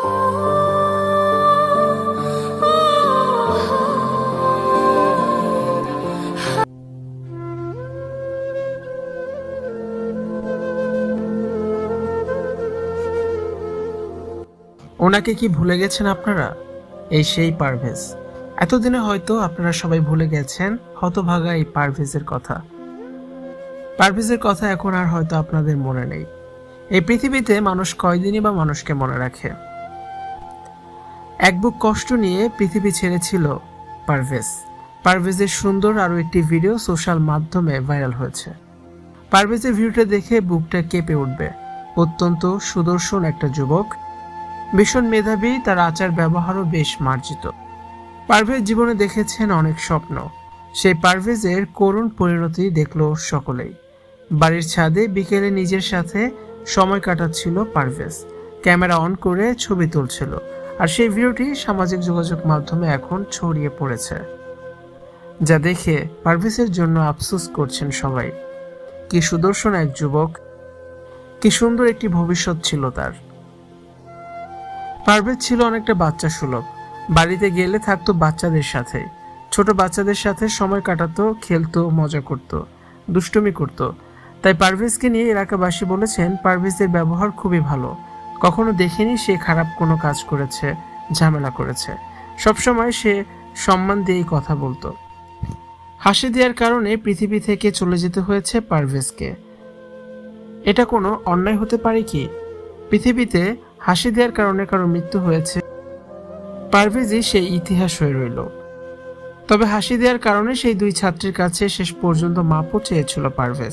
ওনাকে কি ভুলে গেছেন আপনারা? এই সেই পারভেজ। এতদিনে হয়তো আপনারা সবাই ভুলে গেছেন হতভাগা এই পারভেজের কথা। পারভেজের কথা এখন আর হয়তো আপনাদের মনে নেই। এই পৃথিবীতে মানুষ কয়দিনই বা মানুষকে মনে রাখে? এক বুক কষ্ট নিয়ে পৃথিবী ছেড়েছিল পারভেজ। পারভেজের সুন্দর আরও একটি ভিডিও সোশ্যাল মাধ্যমে ভাইরাল হয়েছে। পারভেজের ভিডিওটা দেখে বুকটা কেঁপে উঠবে। অত্যন্ত সুদর্শন একটা যুবক। ভীষণ মেধাবী, তার আচার ব্যবহারও বেশ মার্জিত। পারভেজ জীবনে দেখেছেন অনেক স্বপ্ন। সেই পারভেজের করুণ পরিণতি দেখল সকলেই। বাড়ির ছাদে বিকেলে নিজের সাথে সময় কাটাচ্ছিল পারভেজ। ক্যামেরা অন করে ছবি তুলছিল। আর সেই ভিডিওটি সামাজিক যোগাযোগ মাধ্যমে এখন ছড়িয়ে পড়েছে, যা দেখে পারভেজের জন্য আফসোস করছেন সবাই। কি সুদর্শন এক যুবক, কি সুন্দর একটি ভবিষ্যৎ ছিল তার। পারভেজ ছিল অনেকটা বাচ্চা সুলভ। বাড়িতে গেলে থাকতো বাচ্চাদের সাথে। ছোট বাচ্চাদের সাথে সময় কাটাতো, খেলতো, মজা করত, দুষ্টুমি করত। তাই পারভেজকে নিয়ে এলাকাবাসী বলেছেন, পারভেজের ব্যবহার খুবই ভালো। কখনো দেখিনি সে খারাপ কোনো কাজ করেছে, ঝামেলা করেছে। সবসময় সে সম্মান দিয়েই কথা বলতো। হাসি দেওয়ার কারণে পৃথিবী থেকে চলে যেতে হয়েছে পারভেজকে। এটা কোনো অন্যায় হতে পারে কি? পৃথিবীতে হাসি দেওয়ার কারণে কারও মৃত্যু হয়েছে। পারভেজই সেই ইতিহাস হয়ে রইল। তবে হাসি দেওয়ার কারণে সেই দুই ছাত্রীর কাছে শেষ পর্যন্ত মাপও চেয়েছিল পারভেজ।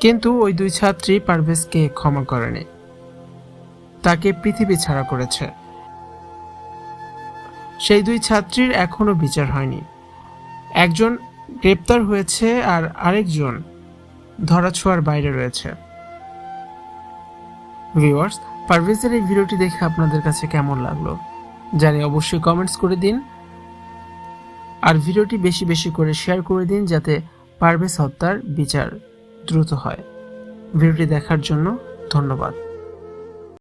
কিন্তু ওই দুই ছাত্রী পারভেজকে ক্ষমা করেনি। তাকে পৃথিবী ছাড়া করেছে। সেই দুই ছাত্রীর এখনও বিচার হয়নি। একজন গ্রেপ্তার হয়েছে আর আরেকজন ধরাছোঁয়ার বাইরে রয়েছে। ভিউয়ার্স, পারভেজের এই ভিডিওটি দেখে আপনাদের কাছে কেমন লাগল? জানি অবশ্যই কমেন্টস করে দিন। আর ভিডিওটি বেশি বেশি করে শেয়ার করে দিন যাতে পারভেজ হত্যার বিচার দ্রুত হয়। ভিডিওটি দেখার জন্য ধন্যবাদ।